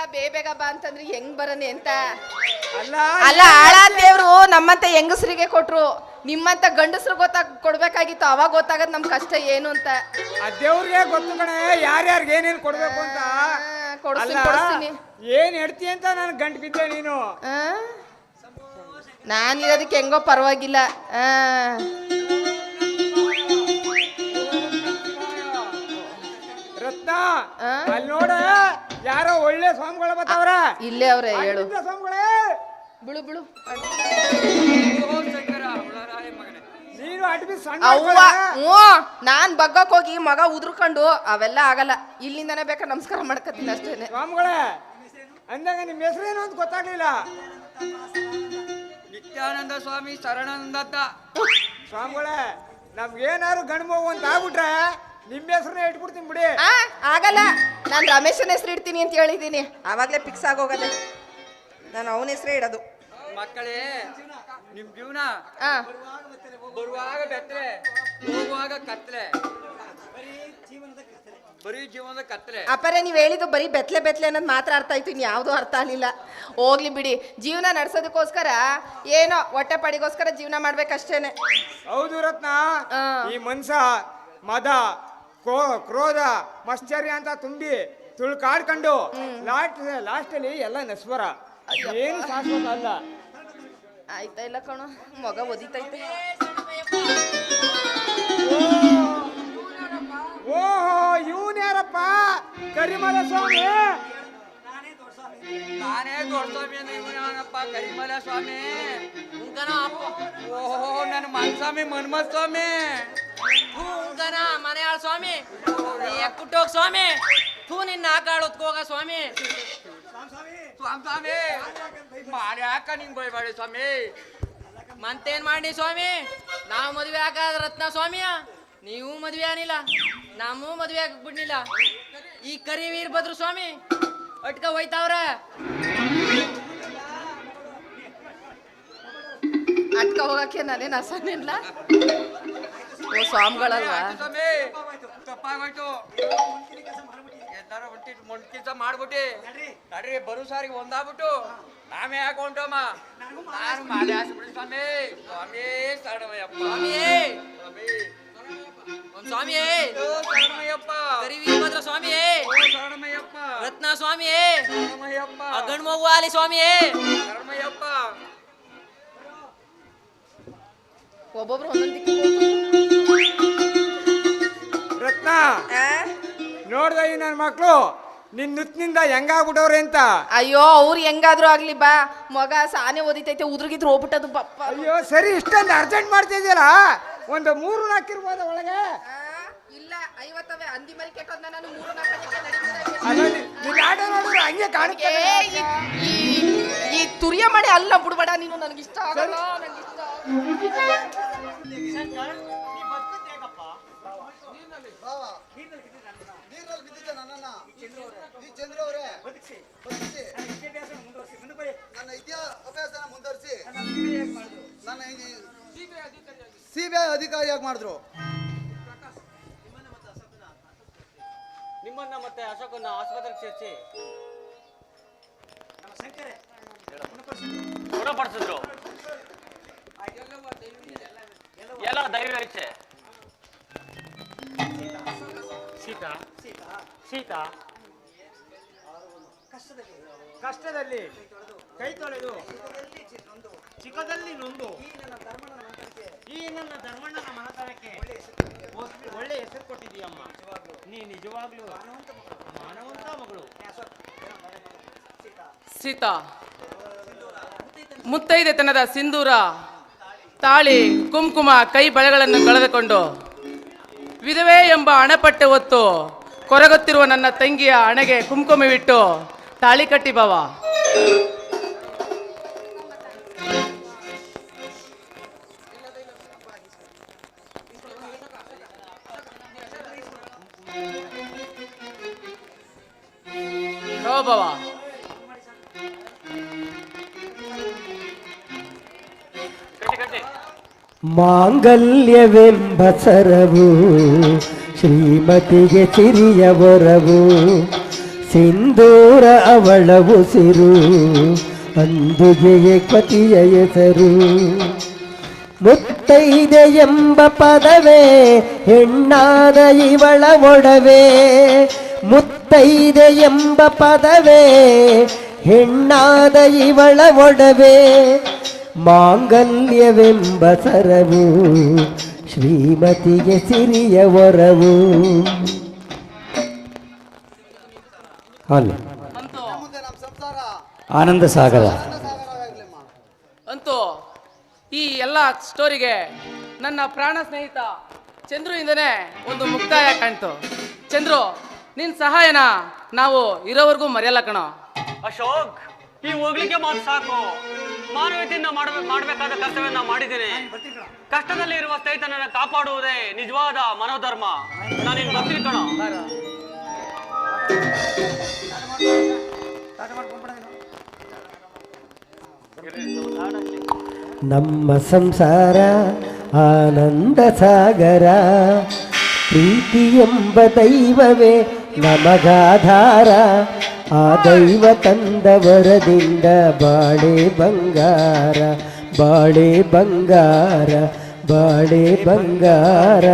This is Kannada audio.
ಬಾ ಬೇ ಬೇಗ ಬಾ ಅಂತಂದ್ರೆ ಹೆಂಗ್ ಬರನೆ ಅಂತ ಅಲ್ಲ ಅಲ್ಲ ಆಳ ದೇವ್ರು ನಮ್ಮಂತ ಹೆಂಗಸರಿಗೆ ಕೊಟ್ರು ನಿಮ್ಮಂತ ಗಂಡಸ್ರು ಗೊತ್ತಾಗ್ ಕೊಡ್ಬೇಕಾಗಿತ್ತು ಅವಾಗ ಗೊತ್ತಾಗದ್ ನಮ್ ಕಷ್ಟ ಏನು ಅಂತ ಆ ದೇವ್ರಿಗೆ ಗೊತ್ತು ಕಣೆ ಯಾರ್ಯಾರಿಗೆ ಏನೇನ್ ಕೊಡ್ಬೇಕು ಅಂತ ಕೊಡ್ತೀನಿ ಅಲ್ಲ ಕೊಡ್ಸ್ತೀನಿ. ಏನ್ ಹೇಳ್ತಿ ಅಂತ ನಾನು ಗಂಟ್ ಬಿದ್ದೆ ನೀನು? ನಾನಿರೋದಕ್ಕೆ ಹೆಂಗೋ ಪರವಾಗಿಲ್ಲ ಆ. ರತ್ನ ಆ? ಅಲ್ಲಿ ನೋಡ ಯಾರೋ ಒಳ್ಳೆ ಸ್ವಾಮಿಗಳ ಬತ್ತವ್ರ ಇಲ್ಲೇ ಅವ್ರೆ ಹೇಳು. ಸ್ವಾಮಿಗಳೇ! ಬಿಳು ಬಿಳು. ನೀನು ಅಡ್ಬಿ ಸಣ್ಣ ಅವ್ವ ಮಕ್ಕಳ. ಹ್ಞೂ ನಾನ್ ಬಗ್ಗಕ್ ಹೋಗಿ ಮಗ ಉದ್ರಕೊಂಡು ಅವೆಲ್ಲ ಆಗಲ್ಲ. ಇಲ್ಲಿಂದನೇ ಬೇಕಾ ನಮಸ್ಕಾರ ಮಾಡ್ಕತ್ತೀನಿ ಅಷ್ಟೇನೆ. ಸ್ವಾಮಿಗಳೇ ಅಂದಾಗ ನಿಮ್ಮ ಹೆಸರೇನು ಅಂತ ಗೊತ್ತಾಗ್ಲಿಲ್ಲ. ನಿತ್ಯಾನಂದ ಸ್ವಾಮಿ ಶರಣಾನಂದ ಸ್ವಾಮಿಗಳೇ ನಮ್ಗೇನಾದ್ರು ಗಂಡ್ಮಗು ಅಂತ ಆಗ್ಬಿಟ್ರೆ ನಿಮ್ಮ ಹೆಸರನ್ನ ಇಟ್ಬಿಡ್ತೀನಿ ಬಿಡಿ. ಆ ಆಗಲ್ಲ. ನಾನು ರಮೇಶನ ಹೆಸರು ಇಡ್ತೀನಿ ಅಂತ ಹೇಳಿದ್ದೀನಿ. ಆವಾಗಲೇ ಫಿಕ್ಸ್ ಆಗೋಗದೆ. ನಾನು ಅವನ ಹೆಸರೇ ಇಡೋದು. ಮಕ್ಕಳೇ ನಿಮ್ ಜೀವನ ಆ. ಬರುವಾಗ ಬೆತ್ತಲೆ ಹೋಗುವಾಗ ಕತ್ಲೆ ಬರೀ ಜೀವನದ ಕತ್ಲೆ ಅಪ್ಪರೆ ನೀವು ಹೇಳಿದ್ದು ಬರೀ ಬೆತ್ಲೆ ಬೆತ್ಲೆ ಅನ್ನೋದು ಮಾತ್ರ ಅರ್ಥ ಆಯ್ತು ಇನ್ನು ಯಾವುದೂ ಅರ್ಥ ಆಗಲಿಲ್ಲ. ಹೋಗ್ಲಿ ಬಿಡಿ. ಜೀವನ ನಡ್ಸೋದಕ್ಕೋಸ್ಕರ ಏನೋ ಹೊಟ್ಟೆ ಪಡಿಗೋಸ್ಕರ ಜೀವನ ಮಾಡ್ಬೇಕಷ್ಟೇನೆ. ಹೌದು ರತ್ನ. ಆ. ಈ ಮನ್ಸ ಮದ ಕೋ ಕ್ರೋಧ ಮಶ್ಚರ್ಯ ಅಂತ ತುಂಬಿ ತುಳ್ಕಾಡ್ಕೊಂಡು ಲಾಸ್ಟ್ ಲಾಸ್ಟ್ ಅಲ್ಲಿ ಎಲ್ಲ ನಸ್ವರ ಏನು ಶಾಶ್ವತ ಅಲ್ಲ. ಆಯ್ತಾ ಇಲ್ಲ ಕಣ ಮಗ ಒದಿತೈತೆ. ಓಹೋ ಇವನ್ಯಾರಪ್ಪ ಕರಿಮಲ ಸ್ವಾಮಿ. ನಾನೇ ದೊಡ್ಡ ಸ್ವಾಮಿ ಅಂದ್ರೆ ಇವನಪ್ಪ ಕರಿಮಲ ಸ್ವಾಮಿ. ಓಹೋ ನನ್ನ ಮನ್ಸ್ವಾಮಿ ಮನ್ಮತ್ ಸ್ವಾಮಿ ಹೂಂಕನ ಮನೆಯಾಳ ಸ್ವಾಮಿ. ಕುಟ್ಟೋಗ ಸ್ವಾಮಿ. ಥೂ ನಿನ್ನ ಆಕಾಳೊತ್ಕ ಹೋಗ ಸ್ವಾಮಿ. ಸ್ವಾಮಿ ಮಾಡ್ಯಾಕ ನಿಂಗ್ ಬೈಬಾಡಿ ಸ್ವಾಮಿ. ಮಂತೇನ್ ಮಾಡಿ ಸ್ವಾಮಿ? ನಾವು ಮದ್ವೆ ಆಗಾದ ರತ್ನ ಸ್ವಾಮಿಯ? ನೀವು ಮದ್ವೆ ಆನಿಲ್ಲ ನಾವು ಮದ್ವೆ ಆಗಕ್ ಬಿಡ್ನಿಲ್ಲ ಈ ಕರಿ ವೀರಭದ್ರ ಸ್ವಾಮಿ, ಅಟ್ಕ ಹೋಯ್ತಾವ್ರ? ಅಟ್ಕ ಹೋಗಕ್ಕೆ ನಾನೇನು ಹಸನಿಲ್ಲ ಓ ಸ್ವಾಮಿಗಳಲ್ವಾ? ಆಯ್ತು ಸ್ವಾಮಿ. ತಪ್ಪಾಗೋಯ್ತು. ಎಲ್ಲಾರು ಹೊಂಟಿ ಮೊಂಡ್ ಕೆಲಸ ಮಾಡ್ಬಿಟ್ಟಿ. ನಡ್ರಿ. ಬರು ಸಾರಿಗೆ ಒಂದಾಗ್ಬಿಟ್ಟು. ನಾವೇ ಯಾಕೆ ಹೊಂಟೋಮ್ಮ ನಾನು ಮಾಲೆ ಹಾಸ್ಬಿಡಿ ಸ್ವಾಮಿ. ಸ್ವಾಮಿ ಶರಣಮಯ್ಯಪ್ಪ ಸ್ವಾಮಿಯೇ. ಸ್ವಾಮಿ. ಒಂದ್ ಸ್ವಾಮಿಯೇ. ಶರಣಮಯ್ಯಪ್ಪ ಕರಿ ವೀರಭದ್ರ ಸ್ವಾಮಿಯೇ. ಶರಣಮಯ್ಯಪ್ಪ ರತ್ನ ಸ್ವಾಮಿಯೇ. ಶರಣಮಯ್ಯಪ್ಪ ಗಂಡ್ಮಗು ಆಲಿ ಸ್ವಾಮಿಯೇ. ಶರಣಮಯ್ಯಪ್ಪ ಒಬ್ಬೊಬ್ರು ಒಂದೊಂದು ರತ್ನ? ನೋಡ್ದ ಈ ನನ್ನ ಮಕ್ಕಳು ನಿನ್ ನುತ್ತಿನಿಂದ ಹೆಂಗಾಗ್ಬಿಟ್ಟವ್ರೆ ಅಂತ? ಅಯ್ಯೋ ಅವ್ರು ಹೆಂಗಾದ್ರೂ ಆಗ್ಲಿ ಬಾ. ಮಗ ಸಾನೆ ಓದಿತೈತೆ ಉದ್ರಗಿದ್ರು ಹೋಗ್ಬಿಟ್ಟದು ಪಪ್ಪ. ಅಯ್ಯೋ ಸರಿ ಇಷ್ಟೊಂದು ಅರ್ಜೆಂಟ್ ಮಾಡ್ತಿದ್ಯಲ್ಲ ಒಂದು ಮೂರು ಹಾಕಿರ್ಬೋದ ಒಳಗೆ? ಇಲ್ಲ ಐವತ್ತವೆ. ಹಂದಿ ಮರಿ ಕೆಟ್ಟೋದ್ನ ನಾನು ಮೂರು ನಿ- ಆಟ ನೋಡಿದ್ರೆ ಹಂಗೆ ಕಾಣುತ್ತೆ ಈ- ತುರಿಯ ಮಾಡಿ ಅಲ್ಲ ಬಿಡ್ಬೇಡ ನೀನು. ನನಗಿಷ್ಟ ಆಗಲ್ಲ ನನಗಿಷ್ಟ ನೀರಲ್ಲಿ ನನ್ನ ಸಿಬಿಐ ಅಧಿಕಾರಿಯಾಗಿ ಮಾಡಿದ್ರು. ನಿಮ್ಮನ್ನ ಮತ್ತೆ ಅಶೋಕನ್ನ ಆಸ್ಪತ್ರೆಗೆ ಸೇರಿಸಿ. ಗುಣಪಡಿಸಿದ್ರು ಎಲ್ಲ ದೈವ ಇಚ್ಛೆ. ಸೀತಾ ಸೀತಾ. ಕಷ್ಟದಲ್ಲಿ ಕೈ ತೊಳೆದು. ಚಿಕ್ಕದಲ್ಲಿ ನೊಂದು. ಈ ನನ್ನ ಧರ್ಮಣ್ಣನ ಮನತನಕ್ಕೆ ಒಳ್ಳೆ ಹೆಸರು ಕೊಟ್ಟಿದೀಯಮ್ಮ ನೀ ನಿಜವಾಗ್ಲೂ ಮಾನವಂತ ಮಗಳು. ಸೀತಾ. ಮುತ್ತೈದೆತನದ ಸಿಂಧೂರ ತಾಳಿ ಕುಂಕುಮ ಕೈ ಬಳೆಗಳನ್ನು ಕಳೆದುಕೊಂಡು ವಿಧವೆ ಎಂಬ ಅಣಪಟ್ಟೆ ಹೊತ್ತು ಕೊರಗುತ್ತಿರುವ ನನ್ನ ತಂಗಿಯ ಹಣೆಗೆ ಕುಂಕುಮವಿಟ್ಟು ತಾಳಿ ಕಟ್ಟಿ ಬಾವ ಹೋ ಬಾವ ಕಟ್ಟಿ ಕಟ್ಟಿ ಮಾಂಗಲ್ಯವೆಂಬ ಸರವು ಶ್ರೀಮತಿಗೆ ಚಿರಿಯ ಬೊರವು ಸಿಂಧೂರ ಅವಳ ಉಸಿರು ಅಂದುಗೆಯೇ ಪತಿಯ ಹೆಸರು ಮುತ್ತೈದೆ ಎಂಬ ಪದವೇ ಹೆಣ್ಣಾದ ಇವಳ ಒಡವೆ ಮುತ್ತೈದೆ ಎಂಬ ಪದವೇ ಹೆಣ್ಣಾದ ಇವಳ ಒಡವೆ. ಮಾಂಗಲ್ಯವೆಂಬ ಸರವು ಶ್ರೀಮತಿಗೆ ಸಿರಿಯ ಒರವು ಅಲ್ಲ. ಆನಂದ ಸಾಗರ. ಅಂತೂ ಈ ಎಲ್ಲ ಸ್ಟೋರಿಗೆ ನನ್ನ ಪ್ರಾಣ ಸ್ನೇಹಿತ ಚಂದ್ರು ಇಂದನೇ ಒಂದು ಮುಕ್ತಾಯ ಕಾಣ್ತು. ಚಂದ್ರು ನಿನ್ನ ಸಹಾಯನ ನಾವು ಇರೋವರೆಗೂ ಮರೆಯಲ್ಲ ಕಣೋ. ಅಶೋಕ್ ಈ ಹೋಗ್ಲಿಕ್ಕೆ ಮಾತು ಸಾಕು. ಮಾನವೀಯತೆಯಿಂದ ಮಾಡ್ಬೇಕು ಮಾಡಬೇಕಾದ ಕರ್ತವ್ಯ ನಾ ಮಾಡಿದ್ದೀನಿ. ಕಷ್ಟದಲ್ಲಿ ಇರುವ ಸ್ನೇಹಿತನನ್ನ ಕಾಪಾಡುವುದೇ ನಿಜವಾದ ಮನೋಧರ್ಮ. ನಾನು ಇನ್ನು ಬರ್ತೀನಿ ಕಣ. ನಮ್ಮ ಸಂಸಾರ ಆನಂದ ಸಾಗರ ಪ್ರೀತಿ ಎಂಬ ದೈವವೇ ನಮಗಾಧಾರ ಆ ದೈವ ತಂದ ವರದಿಂದ ಬಾಳೆ ಬಂಗಾರ ಬಾಳೆ ಬಂಗಾರ ಬಾಳೆ ಬಂಗಾರ.